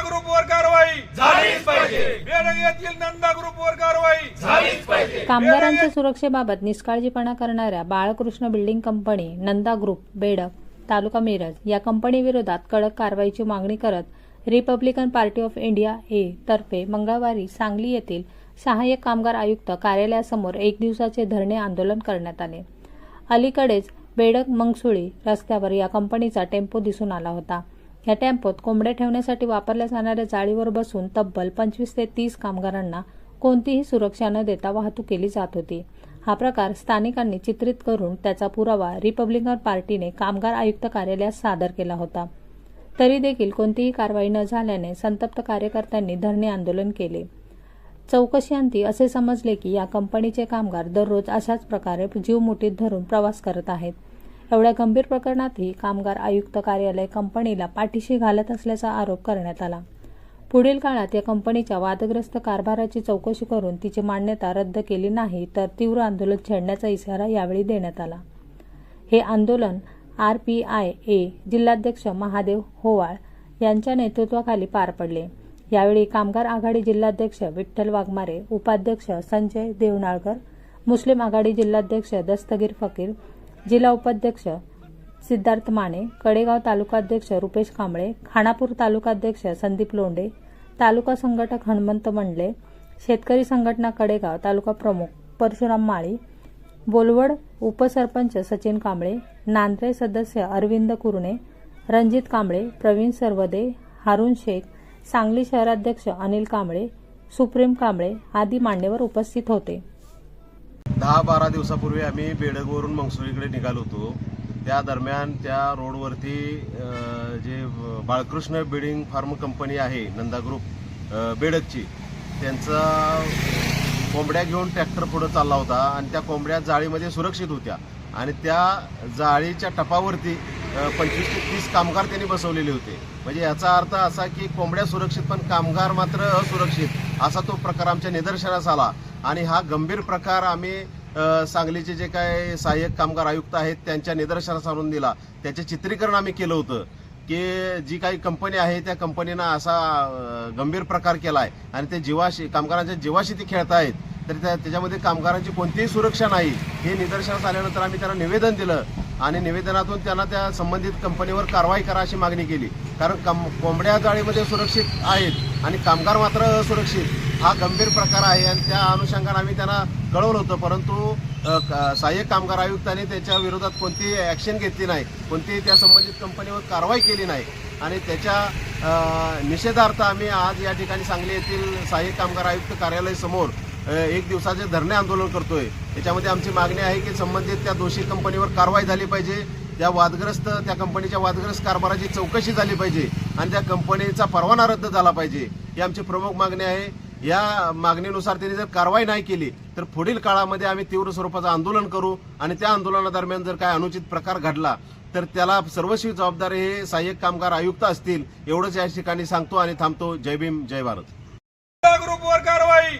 ग्रुपवर कारवाई. झालीच पाहिजे. बेडग येथील नंदा ग्रुपवर कारवाई. झालीच पाहिजे. कामगारांच्या सुरक्षेबाबत निष्काळजीपणा करणाऱ्या Balkrishna building company Nanda group Bedag taluka Miraj या कंपनीविरोधात कडक कारवाईची मागणी करत Republican party of India A तर्फे मंगळवारी सांगली येथील सहाय्यक कामगार आयुक्त कार्यालयासमोर एक दिवसाचे धरणे आंदोलन करण्यात आले. अलीकडेच बेडक मंगसुळी रस्त्यावर या कंपनीचा टेम्पो दिसून आला होता. या टेम्पोत कोंबड्या ठेवण्यासाठी वापरल्या जाणाऱ्या जाळीवर बसून तब्बल पंचवीस ते तीस कामगारांना कोणतीही सुरक्षा न देता वाहतूक केली जात होती. हा प्रकार स्थानिकांनी चित्रित करून त्याचा पुरावा रिपब्लिकन पार्टीने कामगार आयुक्त कार्यालयात सादर केला होता. तरी देखील कोणतीही कारवाई न झाल्याने संतप्त कार्यकर्त्यांनी धरणे आंदोलन केले. चौकशीअंती असे समजले की या कंपनीचे कामगार दररोज अशाच प्रकारे जीव मुठीत धरून प्रवास करत आहेत. एवढ्या गंभीर प्रकरणातही कामगार आयुक्त कार्यालय कंपनीला पाठीशी घालत असल्याचा आरोप करण्यात आला. पुढील काळात या कंपनीच्या वादग्रस्त कारभाराची चौकशी करून तिची मान्यता रद्द केली नाही तर तीव्र आंदोलन छेडण्याचा इशारा यावेळी देण्यात आला. हे आंदोलन आर पी आय ए जिल्हाध्यक्ष महादेव होवाळ यांच्या नेतृत्वाखाली पार पडले. यावेळी कामगार आघाडी जिल्हाध्यक्ष विठ्ठल वाघमारे उपाध्यक्ष संजय देवनाळकर मुस्लिम आघाडी जिल्हाध्यक्ष दस्तगीर फकीर जिल्हा उपाध्यक्ष सिद्धार्थ माने कडेगाव तालुकाध्यक्ष रुपेश कांबळे खानापूर तालुकाध्यक्ष संदीप लोंडे तालुका संघटक हनुमंत मंडले शेतकरी संघटना कडेगाव तालुका प्रमुख परशुराम माळी बोलवड उपसरपंच सचिन कांबळे नांद्रे सदस्य अरविंद कुरणे रणजित कांबळे प्रवीण सरवदे हारून शेख सांगली शहराध्यक्ष अनिल कांबळे सुप्रीम कांबळे आदी मान्यवर उपस्थित होते. दहा बारा दिवसापूर्वी आम्ही बेडगवरून मंगसुळीकडे निघालो होतो. त्या दरम्यान त्या रोडवरती जे बाळकृष्ण बिल्डिंग फार्म कंपनी आहे नंदा ग्रुप बेडगची त्यांचा कोंबड्या घेऊन ट्रॅक्टर पुढं चालला होता आणि त्या कोंबड्या जाळीमध्ये सुरक्षित होत्या. आणि त्या जाळीच्या टपावरती पंचवीस ते तीस कामगार त्यांनी बसवलेले होते. म्हणजे याचा अर्थ असा की कोंबड्या सुरक्षित पण कामगार मात्र असुरक्षित असा तो प्रकार आमच्या निदर्शनास आला. आणि हा गंभीर प्रकार आम्ही सांगलीचे जे काय सहाय्यक कामगार आयुक्त आहेत त्यांच्या निदर्शनास आणून दिला. त्याचे चित्रीकरण आम्ही केलं होतं की जी काही कंपनी आहे त्या कंपनीनं असा गंभीर प्रकार केला आहे आणि ते जीवाशी कामगारांच्या जीवाशी ते खेळत आहेत तर त्या त्याच्यामध्ये कामगारांची कोणतीही सुरक्षा नाही हे निदर्शनास आल्यानंतर आम्ही त्यांना निवेदन दिलं आणि निवेदनातून त्यांना त्या संबंधित कंपनीवर कारवाई करा अशी मागणी केली. कारण कम कोंबड्या जाळीमध्ये सुरक्षित आहेत आणि कामगार मात्र असुरक्षित. हा गंभीर प्रकार आहे आणि त्या अनुषंगाने आम्ही त्यांना कळवलं होतं परंतु सहाय्यक कामगार आयुक्तांनी त्याच्या विरोधात कोणतीही ॲक्शन घेतली नाही कोणतीही त्या संबंधित कंपनीवर कारवाई केली नाही. आणि त्याच्या निषेधार्थ आम्ही आज या ठिकाणी सांगली येथील सहाय्यक कामगार आयुक्त कार्यालय समोर एक दिवसाचे धरणे आंदोलन करतोय. त्याच्यामध्ये आमची मागणी आहे की संबंधित त्या दोषी कंपनीवर कारवाई झाली पाहिजे त्या वादग्रस्त त्या कंपनीच्या वादग्रस्त कारभाराची चौकशी झाली पाहिजे आणि त्या कंपनीचा परवाना रद्द झाला पाहिजे ही आमची प्रमुख मागणी आहे. या मागणीनुसार त्यांनी जर कारवाई नाही केली तर पुढील काळामध्ये आम्ही तीव्र स्वरूपाचं आंदोलन करू आणि त्या आंदोलनादरम्यान जर काय अनुचित प्रकार घडला तर त्याला सर्वस्वी जबाबदार हे सहाय्यक कामगार आयुक्त असतील एवढंच या ठिकाणी सांगतो आणि थांबतो. जय भीम जय भारत. ग्रुपवर कारवाई